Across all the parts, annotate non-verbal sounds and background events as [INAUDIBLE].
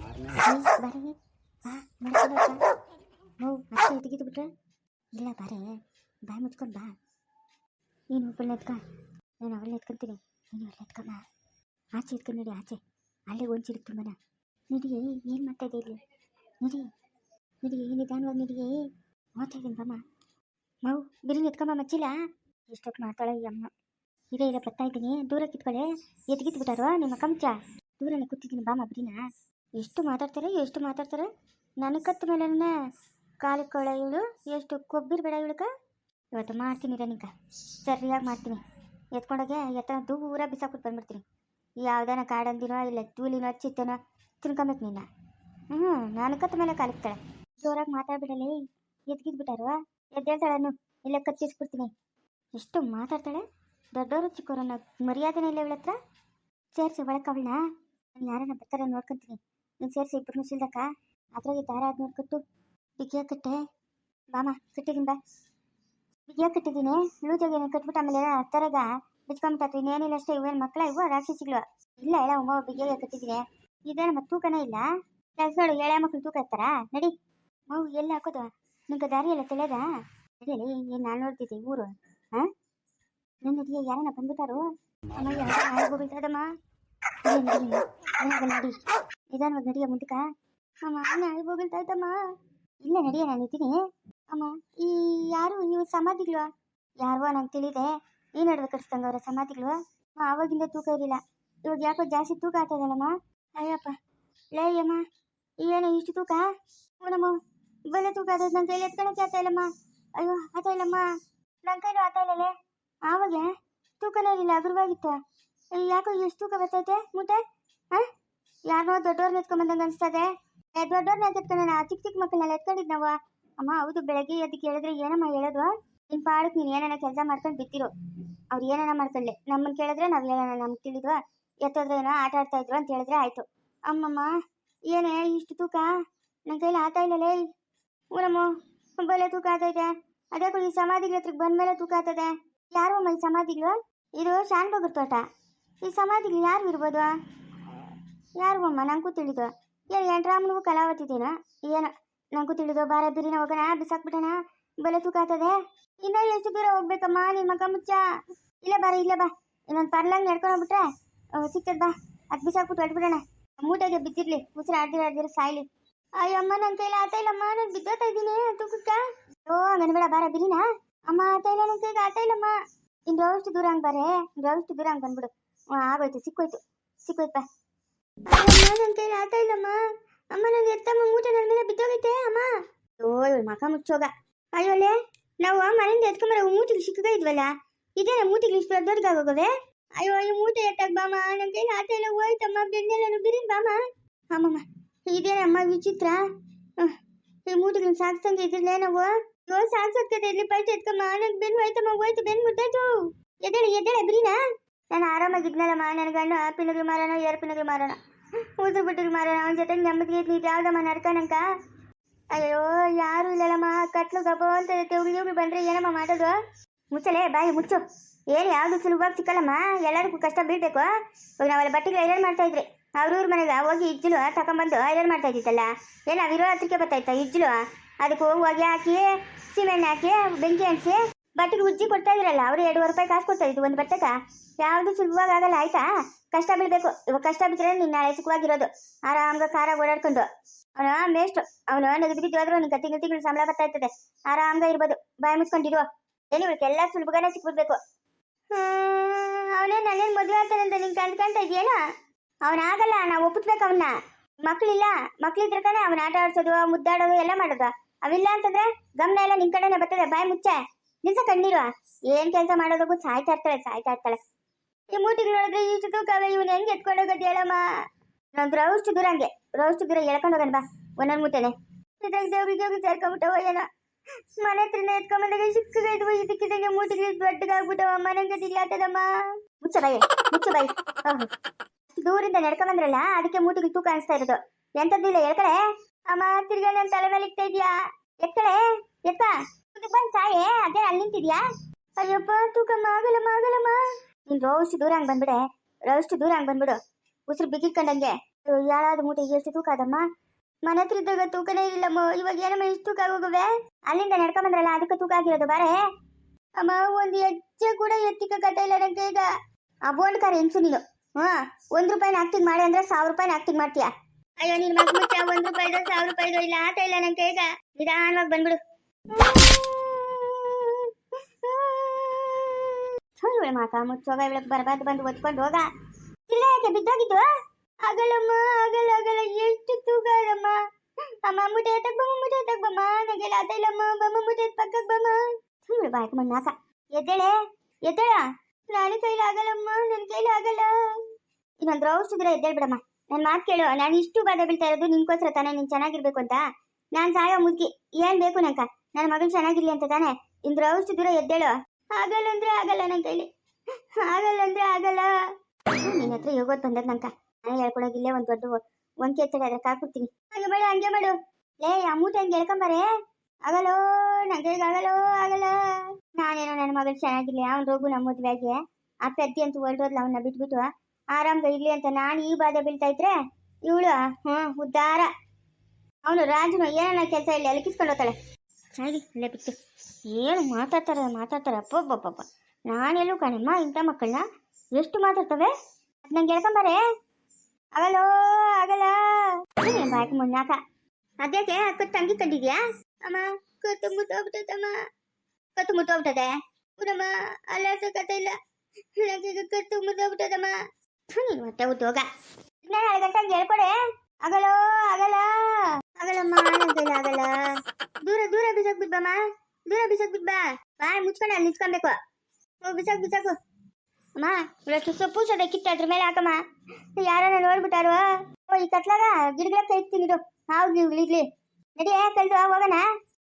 ಬಾರೆ ಬಾ ಮಾಡ್ಕೊಂಡು ನೋವು ಅಷ್ಟೇ ತೆಗೆದು ಬಿಟ್ರೆ ಇಲ್ಲ ಬಾರೆ ಬಾಯಿ ಮುಚ್ಕೊಂಡು ಬಾ ನೀನು ಒಬ್ಬಳನ್ನ ಎತ್ಕ ನಾನು ಅವಳನ್ನ ಎತ್ಕೊಂತೀನಿ ನೀನು ಅವಳನ್ನ ಎತ್ಕಮ್ಮ ಆಚೆ ಎತ್ಕೊಂಡು ನೋಡಿ ಆಚೆ ಅಲ್ಲೇ ಒಂಚಿರು ತುಂಬನ ನಡಿಯೇ ಏನು ಮಾಡ್ತಾ ಇದೆ ಇಲ್ಲಿ ನಡಿ ನಡಿ ನಿಧಾನವಾಗಿ ನಡಿ ಓದ್ತಾ ಇದ್ದೀನಿ ಬಮ್ಮ ಮೌ ಬಿರಿನ ಎತ್ಕಮ್ಮ ಮಚ್ಚಿಲ್ಲ ಇಷ್ಟೊತ್ತು ಮಾಡ್ತಾಳೆ ಈ ಅಮ್ಮ ಇದೇ ಇಲ್ಲ ಬರ್ತಾ ಇದ್ದೀನಿ ದೂರ ಕಿತ್ಕೊಳ್ಳೆ ಎತ್ಗಿತ್ ಬಿಟ್ಟಾರೋ ನಿಮ್ಮ ಕಂಚ ದೂರನೇ ಕೂತಿದ್ದೀನಿ ಬಾಮ ಬಿರಿನ ಎಷ್ಟು ಮಾತಾಡ್ತಾರೆ ಎಷ್ಟು ಮಾತಾಡ್ತಾರೆ? ನನಗೆ ಕತ್ತ ಮೇಲೆ ಕಾಲಿಕ್ಕೊಳ ಇವಳು ಎಷ್ಟು ಕೊಬ್ಬಿರ್ಬೇಡ ಇವಳಕ ಇವತ್ತು ಮಾಡ್ತೀನಿ ರನಿಕ ಸರಿಯಾಗಿ ಮಾಡ್ತೀನಿ. ಎತ್ಕೊಂಡೋಗೆ ಎತ್ತ ದೂರ ಬಿಸಾಕ್ಬಿಟ್ಟು ಬಂದ್ಬಿಡ್ತೀನಿ. ಯಾವ್ದಾನ ಕಾಡಂದಿನೋ ಇಲ್ಲ ತೂಲಿನೋ ಚಿತ್ತನೋ ತಿನ್ಕೊಬೇಕು ನಿನ್ನ. ಹ್ಞೂ ನಾನು ಕತ್ತ ಮೇಲೆ ಕಾಲಿಕ್ತಾಳೆ ಜೋರಾಗಿ ಮಾತಾಡ್ಬಿಡಲಿ. ಎತ್ಗಿದ್ ಬಿಟ್ಟಾರು ಎದ್ದೇಳ್ತಾಳನ್ನು. ಇಲ್ಲ ಕತ್ತಿಸ್ಬಿಡ್ತೀನಿ. ಎಷ್ಟು ಮಾತಾಡ್ತಾಳೆ? ದೊಡ್ಡವರು ಚಿಕ್ಕವರನ್ನ ಮರ್ಯಾದೆನೇ ಇಲ್ಲ ಇವಳ ಸೇರಿಸಿ ಒಳಕ್ಕೆ ಅವಳನ್ನ. ನಾನು ಯಾರನ್ನ ಬರ್ತಾರೆ ನೋಡ್ಕೊಂತೀನಿ. ನೀನು ಸೇರಿಸಿ ಇಬ್ಬರು ಸಿಲ್ದಕ್ಕ ಅದ್ರಾಗೆ ದಾರ ಆದ್ ನೋಡ್ಕೊಟ್ಟು ಬಿಗಿಯಾಗಿ ಕಟ್ಟೆ ಬಾಮ ಕಟ್ಟಿದ್ದೀನಿ ಬಾ ಬಿಗಿಯೋ ಕಟ್ಟಿದ್ದೀನಿ ಲೂಜಾಗಿ ಕಟ್ಬಿಟ್ಟು ಆಮೇಲೆ ತರಗ ಬಿಚ್ಕೊಂಬಿಟ್ಟಾತ್ರಿ ಇನ್ನೇನಿಲ್ಲ ಅಷ್ಟೇ ಇವೇನು ಮಕ್ಕಳ ರಾಶಿ ರಾಕ್ಷಸಿಗಳು ಇಲ್ಲ ಎಲ್ಲ ಒಮ್ಮ ಬಿಗಿಯಾಗಿ ಕಟ್ಟಿದ್ದೀನಿ ಇದೇನು ಮತ್ತೆ ತೂಕನೇ ಇಲ್ಲ ಕೆಲಸ ನೋಡು ಎಳೆ ಮಕ್ಳು ತೂಕ ಇರ್ತಾರ ನಡಿ ಮಗು ಎಲ್ಲಿ ಹಾಕೋದು ನಿಂಗೆ ದಾರಿ ಎಲ್ಲ ತಿಳಿಯದ ಅದೇ ಏನು ನಾನು ನೋಡ್ತಿದ್ದೆ ಊರು ಹಾಂ ನನ್ನ ನಡಿಯ ಯಾರನ್ನ ಬಂದ್ಬಿಟ್ಟಾರು ಅಮ್ಮ ಯಾರು ಹೋಗ್ಬಿಡ್ತದಮ್ಮ ನಡಿ [LAUGHS] ನಿಧಾನವಾಗಿ ನಡಿಯ ಮುಂದಕ್ಕ. ಅಮ್ಮ ನಾಳೆ ಹೋಗಿಲ್ತಾಯ್ತಮ್ಮ ಇಲ್ಲ ನಡಿಯ ನಾನು ಇದ್ದೀನಿ. ಅಮ್ಮ ಈ ಯಾರು ನೀವು ಸಮಾಧಿಗಳು? ಯಾರೋ ನಂಗೆ ತಿಳಿದೆ. ಈ ನಡುವೆ ಕಟ್ಸ್ತಂಗ ಅವರ ಸಮಾಧಿಗಳು. ಅಮ್ಮ, ಆವಾಗಿಂದ ತೂಕ ಇರಲಿಲ್ಲ. ಇವಾಗ ಯಾಕೋ ಜಾಸ್ತಿ ತೂಕ ಆಗ್ತದಲ್ಲಮ್ಮ ಅಯ್ಯಪ್ಪ. ಲೇ ಅಮ್ಮ ಏನು ಇಷ್ಟು ತೂಕ? ನಮ್ಮ ಬೆಲೆ ತೂಕ ಆದದ್ದು ನನ್ನ ಕೈಲಿ ಎತ್ಕೊಳಕ್ಕೆ ಆಗ್ತಾ ಇಲ್ಲಮ್ಮ. ಅಯ್ಯೋ ಆಗ್ತಾ ಇಲ್ಲಮ್ಮ. ನನ್ನ ಕೈಲೂ ಆಗ್ತಾ ಇಲ್ಲಲೇ. ಆವಾಗ ತೂಕನೇ ಇರಲಿಲ್ಲ ಅಗುರವಾಗಿತ್ತು. ಯಾಕೋ ಎಷ್ಟು ತೂಕ ಬರ್ತೈತೆ ಮೂಟೆ? ಹಾಂ ಯಾರೋ ದೊಡ್ಡವ್ರನ್ನ ಎತ್ಕೊಂಬಂದಂಗೆ ಅನ್ಸ್ತದೆ. ದೊಡ್ಡವ್ರನ್ನ ಎತ್ಕೊಂಡ ಚಿಕ್ಕ ಚಿಕ್ಕ ಮಕ್ಕಳನ್ನೆಲ್ಲ ಎತ್ಕೊಂಡಿದ್ ನಾವು ಅಮ್ಮ, ಹೌದು, ಬೆಳಗ್ಗೆ ಅದಕ್ಕೆ ಹೇಳಿದ್ರೆ ಏನಮ್ಮ ಹೇಳೋದು? ನಿನ್ ಪಾಡಕ್ ನೀನು ಏನಾನ ಕೆಲಸ ಮಾಡ್ಕೊಂಡು ಬಿತ್ತಿರು ಅವ್ರು ಏನಾನ ಮಾಡ್ಕೊಳ್ಳಿ ನಮ್ಮನ್ ಕೇಳಿದ್ರೆ ನಾವು ಏನಾನ ನಮ್ಗೆ ತಿಳಿದ್ವ. ಎತ್ತೋದ್ರೇನೋ ಆಟ ಆಡ್ತಾ ಇದ್ರು ಅಂತ ಹೇಳಿದ್ರೆ ಆಯ್ತು. ಅಮ್ಮಮ್ಮ, ಏನೇ ಇಷ್ಟು ತೂಕ? ನನ್ನ ಕೈಲಿ ಆತ ಇಲ್ಲಲೇ ಊರಮ್ಮ, ಬಲೆ ತೂಕ ಆತೈತೆ. ಅದ್ಯಾಕೋ ಈ ಸಮಾಧಿಗಳ ಹತ್ರಕ್ಕೆ ಬಂದ್ಮೇಲೆ ತೂಕ ಆಗ್ತದೆ ಯಾರು ಅಮ್ಮ ಈ ಸಮಾಧಿಗಳು? ಇದು ಶಾನ್ ಬಗರ್ ತೋಟ. ಈ ಸಮಾಧಿಗಳು ಯಾರು ಇರ್ಬೋದು? ಯಾರು ಅಮ್ಮ, ನಂಗೂ ತಿಳಿದು. ಏನು ಎಂಟ್ರಾಮನಿಗೂ ಕಲಾವತಿದ್ದೀನ ಏನು, ನಂಗೂ ತಿಳಿದು, ಬಾರ ಬಿರಿನ ಹೋಗೋಣ ಬಿಸಾಕ್ಬಿಟ್ಟಣ ಬಲೆ ತೂಕಾತದೆ ಇನ್ನೂ ಎಷ್ಟು ದೂರ ಹೋಗ್ಬೇಕಮ್ಮ ನಿನ್ನ ಮಗ ಮುಚ್ಚ. ಇಲ್ಲ ಬಾರ, ಇಲ್ಲ ಬಾ. ಇನ್ನೊಂದು ಪರ್ಲಾಂಗ್ ನಡ್ಕೊಂಡು ಹೋಗ್ಬಿಟ್ರೆ ಸಿಕ್ತದ ಬಾ. ಅದು ಬಿಸಾಕ್ಬಿಟ್ಟು ಹೊಡ್ಬಿಡೋಣ ಮೂಟೆಗೆ ಬಿದ್ದಿರ್ಲಿ, ಉಸಿರು ಆಡ್ದಿರ ಆಡ್ದಿರ ಸಾಯ್ಲಿ. ಅಯ್ಯಮ್ಮ ನನ್ನ ಕೈಲಿ ಆತ ಇಲ್ಲಮ್ಮ ನಾನು ಬಿದ್ದೋತಾ ಇದ್ದೀನಿ, ತೂಕಕ್ಕ. ಓ, ಹಂಗನ್ಬೇಡ, ಬಾರ ಬಿರಿನ. ಅಮ್ಮ, ಆತ ಇಲ್ಲ ನನ್ನ ಕೈಗೆ ಆತ ಇಲ್ಲಮ್ಮ ಇನ್ನು ರೋಷ್ಟು ದೂರ ಹಂಗೆ ಬಾರೇ ರೋಷ್ಟು ದೂರ ಹಂಗೆ ಬಂದ್ಬಿಡು. ಆಗೋಯ್ತು, ಸಿಕ್ಕೋಯ್ತು ಸಿಕ್ಕೋಯ್ತು ಅಯ್ಯಮ್ಮ ನನ್ನ ಕೈಲಿ ಆತ ಇಲ್ಲಮ್ಮ. ಅಮ್ಮ ನನ್ನ ಎತ್ತಮ್ಮ ಮೂಟೆ ನನ್ನ ಮೇಲೆ ಬಿದ್ದೋಗೈತೆ, ಅಮ್ಮ. ಓ ಮಕ ಮುಚ್ಚೋಗ. ಅಯ್ಯೋಲೆ ನಾವು ಮನೆಯಿಂದ ಎತ್ಕೊಂಬರ ಮೂಟಿಗೆ ಸಿಕ್ಕಗ ಇದ್ವಲ್ಲ? ಇದೇನ ಮೂಟಿಗೆ ಇಷ್ಟು ದೊಡ್ಡ ದೊಡ್ಡದಾಗೋಗವೆ ಅಯ್ಯೋ, ಈ ಮೂಟೆ ಎತ್ತಾಗ ಬಾಮ, ನನ್ನ ಕೈಲಿ ಆಟ ಇಲ್ಲ ಹೋಯ್ತಮ್ಮ ಬೆನ್ನೆಲ್ಲ ಬಿರಿನ್ ಬಾಮ. ಅಮ್ಮಮ್ಮ ಇದೇನಮ್ಮ ವಿಚಿತ್ರ? ಈ ಮೂಟಿಗಳನ್ನ ಸಾಕ್ಸಂಗೆ ಇದ್ರಲ್ಲೇ ನಾವು? ಸಾಕ್ಸೋದ್ ಕತೆ ಇಲ್ಲಿ ಪೈಟ್ ಎತ್ಕಮ್ಮ ನನ್ ಬೆನ್ ಹೋಯ್ತಮ್ಮ, ಹೋಯ್ತು ಬೆನ್ ಮುಟ್ಟಾಯ್ತು ಎದ್ದೇಳಿ, ಎದ್ದೇಳೆ, ಬಿರಿನಾ? ನಾನು ಆರಾಮಾಗಿದ್ನಲ್ಲಮ್ಮ ನನ್ನ ಗಂಡ ಪಿನಗಳು ಮಾರೋಣ ಎರಡು ಪಿನಗಳು ಮಾರೋಣ. ಊದ್ರ ಬಿಟ್ಟಿಗೆ ಮಾರೋಣ, ಅವನ ಜೊತೆ ನೆಮ್ಮದಿಗೆ ನೀರು ಯಾವ್ದಮ್ಮ ನಡ್ಕನಂಕ ಅಯ್ಯೋ, ಯಾರು ಇಲ್ಲಲ್ಲಮ್ಮ ಕಟ್ಲು ಗಬ್ಬ ಅಂತ ಉಗಿ ಉಗಿ ಬಂದ್ರೆ ಏನಮ್ಮ ಮಾಡೋದು? ಮುಚ್ಚಲೇ, ಬಾಯಿ ಮುಚ್ಚು. ಏನು ಯಾವುದು ಸುಲಭವಾಗಿ ಸಿಕ್ಕಲ್ಲಮ್ಮ, ಎಲ್ಲರಿಗೂ ಕಷ್ಟ ಬೀಳ್ಬೇಕು. ಇವಾಗ ನಾವೆಲ್ಲ ಬಟ್ಟೆಗಳು ಐರನ್ ಮಾಡ್ತಾ ಇದ್ರಿ, ಅವ್ರವ್ರ ಮನೆಗೆ ಹೋಗಿ ಇಜ್ಜಲು ತಗೊಂಬಂದು ಐರನ್ ಮಾಡ್ತಾ ಇದ್ದಿತ್ತಲ್ಲ, ಏನು ಅವಿರೋ ಹತ್ರಕ್ಕೆ ಬರ್ತಾಯ್ತಾ ಇಜ್ಜಲು? ಅದಕ್ಕೆ ಹೋಗಿ ಹಾಕಿ ಸಿಮೆಣ್ಣೆ ಹಾಕಿ, ಬೆಂಕಿ ಹಂಚಿ ಬಟ್ಟೆಗೆ ಉಜ್ಜಿ ಕೊಡ್ತಾ ಇದ್ರಲ್ಲ, ಅವ್ರು ಎರಡುವರೆ ರೂಪಾಯಿ ಕಾಸು ಕೊಡ್ತಾ ಇದ್ದು ಒಂದು ಬಟ್ಟೆಗ. ಯಾವುದು ಸುಲಭವಾಗಿ ಆಗಲ್ಲ ಆಯ್ತಾ? ಕಷ್ಟ ಬೀಳ್ಬೇಕು ಇವಾಗ ಕಷ್ಟ ಬಿದ್ದರೆ ನೀನು ನಾಳೆ ಸುಖವಾಗಿರೋದು. ಆರಾಮ್ಗೆ ಖಾರ ಓಡಾಡ್ಕೊಂಡು. ಅವನು ಮೇಸ್ಟ್ ಅವನು ನಗದು ಬಿದ್ದು ಆದ್ರೂ ನಿಂಗೆ ತಿಂಗಳು ತಿಂಗಳು ಸಂಬಳ ಬರ್ತಾ ಇರ್ತದೆ. ಆರಾಮ್ಗೆ ಇರ್ಬೋದು. ಬಾಯಿ ಮುಚ್ಕೊಂಡಿರುವ ಏನು ಇವಕ್ಕೆಲ್ಲ ಸುಲಭಗಾನೆ ಸಿಕ್ಬಿಡ್ಬೇಕು. ಅವನೇ ನನ್ನೇನು ಮದುವೆ ಆಗ್ತಾನೆ ಅಂತ ನಿಂಗೆ ಕಂಡ್ಕೊಂತ ಇದೆಯೇನ ಅವನ ಆಗಲ್ಲ, ನಾವು ಒಪ್ಪಿಸ್ಬೇಕು ಅವನ್ನ ಮಕ್ಳಿಲ್ಲ ಮಕ್ಳಿದ್ರೆ ತಾನೇ ಅವನ ಆಟ ಆಡ್ಸೋದು, ಮುದ್ದಾಡೋದು, ಎಲ್ಲ ಮಾಡೋದು. ಅವಿಲ್ಲ ಅಂತಂದ್ರೆ ಗಮನ ಎಲ್ಲ ನಿನ್ ಕಡೆನೆ ಬರ್ತದೆ. ಬಾಯಿ ಮುಚ್ಚೆ. ನಿಲ್ಸ ಕಣ್ಣೀರು. ಏನ್ ಕೆಲಸ ಮಾಡೋದಕ್ಕೂ ಸಾಯ್ತಾ ಇರ್ತಾಳೆ ಸಾಯ್ತಾ ಇರ್ತಾಳೆ. ಈ ಮೂಟಿಗಳೊಳಗೆ ಈ ಇಷ್ಟು ಇವನ್ ಹೆಂಗೆ ಎತ್ಕೊಂಡು ಹೋಗೋದು ಹೇಳಮ್ಮ? ನಂದು ರೌಷ್ಟು ದೂರ ಹಂಗೆ. ರೌಷ್ಟು ದೂರ ಬಾ, ಒಂದೊಂದು ಮೂಟೆನೆ ಇದ್ರಾಗ ದೇವ್ರಿಗೆ ಹೋಗಿ ಸೇರ್ಕೊಂಬಿಟ್ಟವ ಏನೋ ಮನೆ ಹತ್ರನೇ ಎತ್ಕೊಂಬಂದಾಗ ಇದ್ವು ಇದಕ್ಕಿದಂಗೆ ಮೂಟಿಗೆ ದೊಡ್ಡದಾಗ್ಬಿಟ್ಟವ. ಮನೆಗೆ ದಿಲ್ಲಾತದಮ್ಮ ಮುಚ್ಚ ಬಾಯಿ ಮುಚ್ಚ ಬಾಯಿ. ದೂರಿಂದ ನಡ್ಕೊಂಬಂದ್ರಲ್ಲ, ಅದಕ್ಕೆ ಮೂಟಿಗೆ ತೂಕ ಅನಿಸ್ತಾ ಇರೋದು. ಎಂತದ್ದಿಲ್ಲ ಎಳ್ಕಳೆ? ಅಮ್ಮ ತಿರ್ಗಾ ನನ್ನ ತಲೆ ಮೇಲೆ ಇಕ್ತಾ ಇದೀಯಾ? ಎಕ್ಕಳೆ ಎತ್ತ ಮುಂದಕ್ಕೆ ಬಂದು ಸಾಯೇ, ಅದೇ ಅಲ್ಲಿ ನಿಂತಿದ್ಯಾ? ಅಯ್ಯಪ್ಪ ತೂಕಮ್ಮ ಆಗಲಮ್ಮ ಆಗಲಮ್ಮ ನೀನು ರೋಷ್ಟು ದೂರ ಹಂಗ್ ಬಂದ್ಬಿಡೆ ರೋಷ್ಟು ದೂರ ಹಂಗೆ ಬಂದ್ಬಿಡು. ಉಸಿರು ಬಿಗಿಟ್ಕೊಂಡಂಗೆ ಯಾಳಾದ ಮೂಟೆ ಎಷ್ಟು ತೂಕ ಅದಮ್ಮ ಮನೆ ಹತ್ರ ಇದ್ದಾಗ ತೂಕನೇ ಇರಲಿಲ್ಲಮ್ಮ. ಇವಾಗ ಏನಮ್ಮ ಎಷ್ಟು ತೂಕ ಆಗೋಗವೆ? ಅಲ್ಲಿಂದ ನಡ್ಕೊಂಡ್ ಬಂದ್ರಲ್ಲ, ಅದಕ್ಕೆ ತೂಕ ಆಗಿರೋದು, ಬಾರೆ. ಅಮ್ಮ, ಒಂದು ಹೆಜ್ಜೆ ಕೂಡ ಎತ್ತಿಕ್ಕ ಇಲ್ಲ ನಂಗೆ ಈಗ. ಆ ಬೋಂಡ್ ಕಾರ್, ಹೆಂಗ್ಸು ನೀನು? ಹಾ, ಒಂದ್ ರೂಪಾಯಿನ ಆಕ್ಟಿಂಗ್ ಮಾಡಿ ಅಂದ್ರೆ ಸಾವಿರ ರೂಪಾಯಿನ ಆಕ್ಟಿಂಗ್ ಮಾಡ್ತೀಯ? ಅಯ್ಯೋ, ನಿನ್ ಮಗ ಮುಚ್ಚ, ಒಂದ್ ರೂಪಾಯಿದೋ ಸಾವಿರ ರೂಪಾಯಿದೋ ಇಲ್ಲ, ಆತ ಇಲ್ಲ ನಂಗೆ ಈಗ. ನಿಧಾನವಾಗಿ ಬಂದ್ಬಿಡು. ಇವಳು ಮಾತ ಮುಚ್ಚೋಗ ಇವಳಕ್ ಬರ್ಬಾರ್ದು ಬಂದು ಒತ್ಕೊಂಡು ಹೋಗ. ಇಲ್ಲ ಯಾಕೆ ಬಿದ್ದೋಗಿದ್ದು ಆಗಲ್ಲಮ್ಮ ಆಗಲ್ಲ ಆಗಲ ಎಷ್ಟು ತೂಕ ಅದಮ್ಮ ಅಮ್ಮ ಮುಟ್ಟೆ ಎತ್ತಕ್ ಬಮ್ಮ ಮುಟ್ಟೆ ಎತ್ತಕ್ ಬಮ್ಮ. ನನಗೆಲ್ಲ ಆತ ಇಲ್ಲಮ್ಮ, ಬಮ್ಮ ಮುಟ್ಟೆ ಪಕ್ಕಕ್ ಬಮ್ಮ. ಇವಳು ಬಾಯ್ಕ ಮಣ್ಣಾಕ ಎದ್ದೇಳೆ, ಎದ್ದೇಳ? ನಾನು ಕೈಲಿ ಆಗಲ್ಲಮ್ಮ ನನ್ನ ಕೈಲಿ ಆಗಲ್ಲ. ಇನ್ನೊಂದು ಇದ್ರೆ ಎದ್ದೇಳ್ ಬಿಡಮ್ಮ. ನನ್ನ ಮಾತು ಕೇಳು, ನಾನು ಇಷ್ಟು ಬಾಧೆ ಬೀಳ್ತಾ ಇರೋದು ನಿನ್ಕೋಸ್ಕರ ತಾನೇ ನೀನು ಚೆನ್ನಾಗಿರ್ಬೇಕು ಅಂತ. ನಾನು ಸಾಯೋ ಮುದುಕಿ, ಏನ್ ಬೇಕು ನಂಕ ನನ್ನ ಮಗಳು ಚೆನ್ನಾಗಿರ್ಲಿ ಅಂತ ತಾನೆ? ಇಂದ್ರ ಔಷಧಿ ದೂರ ಎದ್ದೇಳು. ಆಗಲ್ಲ ಅಂದ್ರೆ ಆಗಲ್ಲ ನನ್ನ ಕೈಲಿ. ಆಗಲ್ಲ ಅಂದ್ರೆ ಆಗಲ್ಲ. ನಿನ್ನ ಹತ್ರ ಯೋಗೋದ್ ಬಂದದ್ ನಂಕ. ನಾನು ಹೇಳ್ಕೊಳಕ್ ಇಲ್ಲೇ ಒಂದ್ ದೊಡ್ಡ ಒಂಕೆ ಎತ್ತಡೆ ಅದ್ರ ಕಾಕ್ಬಿಡ್ತೀನಿ. ಹಂಗೆ ಬೇಡ ಹಂಗೆ ಮಾಡು. ಲೇ, ಆ ಹಂಗೆ ಹೇಳ್ಕೊಂಬಾರೆ ಆಗಲ್ಲೋ ನಂಗೆ ಕೈಗೆ ಆಗಲ್ಲೋ ಆಗಲ್ಲ. ನಾನೇನೋ ನನ್ನ ಮಗಳು ಚೆನ್ನಾಗಿರ್ಲಿ ಅವನ್ ರೋಗು ನಮ್ಮ ಮದ್ವೆಗೆ ಆ ಪೆದ್ದಿ ಅಂತೂ ಹೊರಟೋದ್ಲ ಅವನ್ನ ಬಿಟ್ಬಿಟ್ಟು. ಆರಾಮ್ಗ ಇರ್ಲಿ ಅಂತ ನಾನು ಈ ಬಾಧೆ ಬೀಳ್ತಾ ಇದ್ರೆ ಇವಳು, ಹ್ಮ್, ಉದ್ದಾರ. ಅವನು ರಾಜನು ಏನನ್ನ ಕೆಲಸ ಇಲ್ಲಿ, ಅಲ್ಲಿ ಹೋಗ್ತಾಳೆ. ಸರಿ ಇಲ್ಲೇ ಬಿಟ್ಟು. ಏನು ಮಾತಾಡ್ತಾರೆ ಮಾತಾಡ್ತಾರೆ. ಅಪ್ಪೊಬ್ಬೊಬ್ಬ ನಾನೆಲ್ಲೂ ಕಣಮ್ಮ, ಇಂಥ ಮಕ್ಕಳನ್ನ ಎಷ್ಟು ಮಾತಾಡ್ತವೆ? ನಂಗೆ ಹೇಳ್ಕೊಂಬಾರೆ ಆಗಲೋ ಆಗಲ್ಲ ಬಾಯ್ಕ ಮುನ್ನಾಕ. ಅದ್ಯಾಕೆ? ಅಕ್ಕ ತಂಗಿ ಕಂಡಿದ್ಯಾ? ಅಮ್ಮ, ಕತ್ತು ಮುಟ್ಟೋಗ್ಬಿಟ್ಟೈತಮ್ಮ ಕತ್ತು ಮುಟ್ಟೋಗ್ಬಿಟ್ಟದೆ ಪುನಮ್ಮ ಅಲ್ಲಾಡ್ಸೋಕತ್ತೆ ಇಲ್ಲ. ನನಗೀಗ ಕತ್ತು ಮುಟ್ಟೋಗ್ಬಿಟ್ಟದಮ್ಮ ನೀನು ಹೊಟ್ಟೆ ಉದ್ಯೋಗ ನಾನು ನಾಳೆ ಗಂಟೆ ಹೇಳ್ಕೊಡೆ. ಆಗಲ್ಲೋ ಆಗಲ್ಲ ಆಗಲ್ಲಮ್ಮ ನನ್ನ ಕೈಲಿ ಆಗಲ್ಲ ದೂರ ದೂರ ಬಿಸಾಕ್ ಬಿಡ್ಬಮ್ಮ ದೂರ ಬಿಸಾಕ್ ಬಿಡ್ಬಾ ಬಾಯ್ ಮುಚ್ಕೊಂಡು ಅಲ್ಲಿ ನಿಂತ್ಕೊಬೇಕು. ಹೋಗ್ ಬಿಸಾಕ್, ಬಿಸಾಕು. ಅಮ್ಮ ಇವಷ್ಟು ಸೊಪ್ಪು ಸೊಡೆ ಕಿತ್ತ ಅದ್ರ ಮೇಲೆ ಹಾಕಮ್ಮ. ಯಾರನ್ನ ನೋಡ್ಬಿಟ್ಟಾರು? ಓ, ಈ ಕತ್ಲಾಗ ಗಿಡಗಳ ಕೈ ತಿನ್ನಿಡು ಹಾವು ಇಲ್ಲಿ ನಡಿ ಕಲ್ದು ಹೋಗೋಣ.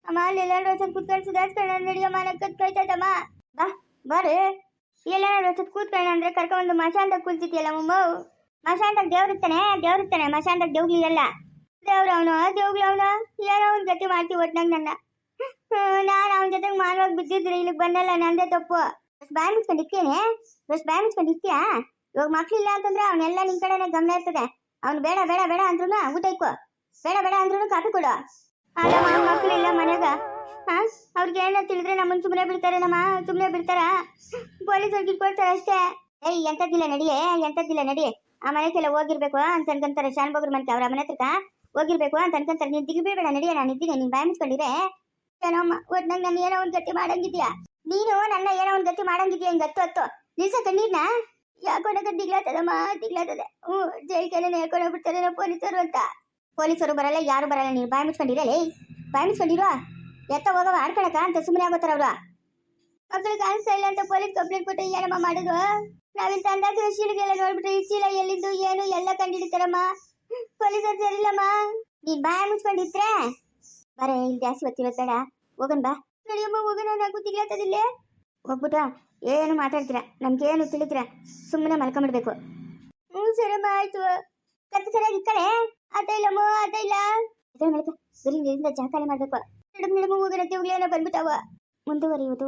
ಅಮ್ಮ, ಅಲ್ಲಿ ಎಲ್ಲರೂ ವರ್ಷದ ಕೂತ್ಕೊಂಡು ಸುಧಾರಿಸ್ಕೊಂಡು ನಡಿಯಮ್ಮ ನಕ್ಕದ್ ಕೈತೈತಮ್ಮ ಬಾ, ಬಾರಿ. ಎಲ್ಲಾರು ವರ್ಷ ಕೂತ್ಕೊಂಡು ಅಂದ್ರೆ ಕರ್ಕೊಂಡ್ಬಂದು ಮಶಾಂತ ಕುಲ್ಸಿದ್ಯಲ್ಲ ಮುಮ್ಮ? ಮಶಾಂದಾಗ ದೇವ್ರಿರ್ತಾನೆ ದೇವ್ರಿರ್ತಾನೆ ಮಶಾಂದಾಗ ದೇವ್ಗ್ಲಿ ಎಲ್ಲ ದೇವ್ರ ಅವನು ದೇವ್ಗ್ಲಿ ಅವನು. ಯಾರೋ ಅವ್ನ ಗತಿ ಮಾಡ್ತೀವಿ ಒಟ್ನಾಗ ನನ್ನ. ನಾನು ಅವನ ಜೊತೆಗೆ ಮಾನವಾಗಿ ಬಿದ್ದಿದ್ರೆ ಇಲ್ಲಿಗೆ ಬಂದಲ್ಲ, ನಂದೇ ತಪ್ಪು. ಅಷ್ಟು ಬಾಯ್ ಮುಚ್ಕೊಂಡು ಇರ್ತೀನಿ ಅಷ್ಟು ಬಾಯ್ ಇವಾಗ ಮಕ್ಳಿಲ್ಲ ಅಂತಂದ್ರೆ ಅವನೆಲ್ಲ ನಿನ್ ಕಡೆನೆ ಗಮನ ಇರ್ತದೆ. ಅವ್ನು ಬೇಡ ಬೇಡ ಬೇಡ ಅಂದ್ರೂ ಊಟ ಇಕ್ಕೋ. ಬೇಡ ಬೇಡ ಅಂದ್ರೂ ಕಾಫಿ ಕೊಡು. ಅಲ್ಲ ಮಕ್ಳಿಲ್ಲ ಮನೆಗ. ಅವ್ರಿಗೆ ಏನೋ ತಿಳಿದ್ರೆ ನಮ್ಮನ್ ಸುಮ್ನೆ ಬಿಡ್ತಾರೆ, ನಮ್ಮ ಸುಮ್ಮನೆ ಬಿಡ್ತಾರ? ಪೊಲೀಸರಿಗೆ ಇಟ್ಕೊಳ್ತಾರೆ ಅಷ್ಟೇ. ಏಯ್ ಎಂತದಿಲ್ಲ ನಡಿಯೇ ಎಂತದಿಲ್ಲ ನಡಿ. ಆ ಮನೆಗೆಲ್ಲ ಹೋಗಿರ್ಬೇಕು ಅಂತ ಅನ್ಕೊಂತಾರೆ ಶಾನ್ ಬಗ್ರ ಮನೆಗೆ. ಅವ್ರ ಮನೆ ಹತ್ರಕ ಹೋಗಿರ್ಬೇಕು ಅಂತ ಅನ್ಕೊಂತಾರೆ. ನೀನ್ ದಿಗ್ಬೇಡ ನಡಿಯ ನಾನು ಇದ್ದೀನಿ ನೀನ್ ಬಾಯ್ ಏನೋ ಒಟ್ನಾಗ ನಾನು ಏನೋ ಒಂದ್ ಗತಿ ಮಾಡಂಗಿದ್ಯಾ? ನೀನು ನನ್ನ ಏನೋ ಒಂದ್ ಗತಿ ಮಾಡಂಗಿದ್ಯಾ ಹಿಂಗೆ ಹತ್ತು ಹತ್ತು? ನಿಲ್ಸ ಕಣ್ಣೀರ್ನ ಯಾಕೋ ನನಗೆ ದಿಗ್ಲಾತದಮ್ಮ ದಿಗ್ಲಾತದೆ ಹ್ಞೂ ಜೈಲ್ಕೇನೆ ಹೇಳ್ಕೊಂಡು ಹೋಗ್ಬಿಡ್ತಾರೆ ಪೊಲೀಸರು ಅಂತ. ಪೊಲೀಸರು ಬರಲ್ಲ, ಯಾರು ಬರಲ್ಲ, ನೀನು ಬಾಯಿ ಮುಚ್ಕೊಂಡಿರಲೇ ಬಾಯ್ ಮುಚ್ಕೊಂಡಿರೋ ಎತ್ತ ಹೋಗವ ಆಡ್ಕೊಳಕ ಅಂತ ಸುಮ್ಮನೆ ಆಗೋತಾರ ಅವ್ರು. ಕಾಣಿಸ್ತಾ ಇಲ್ಲ ಅಂತ ಪೊಲೀಸ್ ಕಂಪ್ಲೇಂಟ್ ಕೊಟ್ಟು ಏನಮ್ಮ ಮಾಡೋದು? ನಾವಿಲ್ಲಿ ತಂದಾಗ ಶೀಲಗೆಲ್ಲ ನೋಡ್ಬಿಟ್ರೆ ಈ ಚೀಲ ಎಲ್ಲಿದ್ದು, ಏನು, ಎಲ್ಲ ಕಂಡಿಡಿತಾರಮ್ಮ. ಪೊಲೀಸರು ಸರಿಲ್ಲಮ್ಮ ನೀನ್ ಬಾಯಿ ಮುಚ್ಕೊಂಡಿದ್ರೆ? ಬರೇ ಇಲ್ಲಿ ಜಾಸ್ತಿ ಹೊತ್ತಿರೋದ್ ಬೇಡ ಹೋಗನ್ ಬಾ. ನಡಿಯಮ್ಮ, ಹೋಗೋಣ నాకు ತಿಗ್ಲಾತದಿಲ್ಲ ಹೋಗ್ಬಿಟ್ಟು ಏನು ಮಾತಾಡ್ತೀರಾ? ನಮ್ಗೇನು ತಿಳಿತೀರ ಸುಮ್ಮನೆ ಮಲ್ಕೊಂಡ್ಬಿಡ್ಬೇಕು ಹ್ಞೂ ಸರಮ್ಮ ಆಯ್ತು. ಕತ್ತ ಸರಿಯಾಗಿ ಇಕ್ಕಳೆ? ಅದ ಇಲ್ಲಮ್ಮ ಅದ ಇಲ್ಲ. ಇದ್ರ ಮೇಲೆ ಬರೀ ನೀರಿಂದ ಜಾಕಾಲಿ ಮಾಡ್ಬೇಕು. ನಡಮ್ ನಡಮ ಹೋಗೋಣ ದೇವ್ಗಳೇನೋ ಬಂದ್ಬಿಟ್ಟವ. ಮುಂದುವರಿಯುವುದು.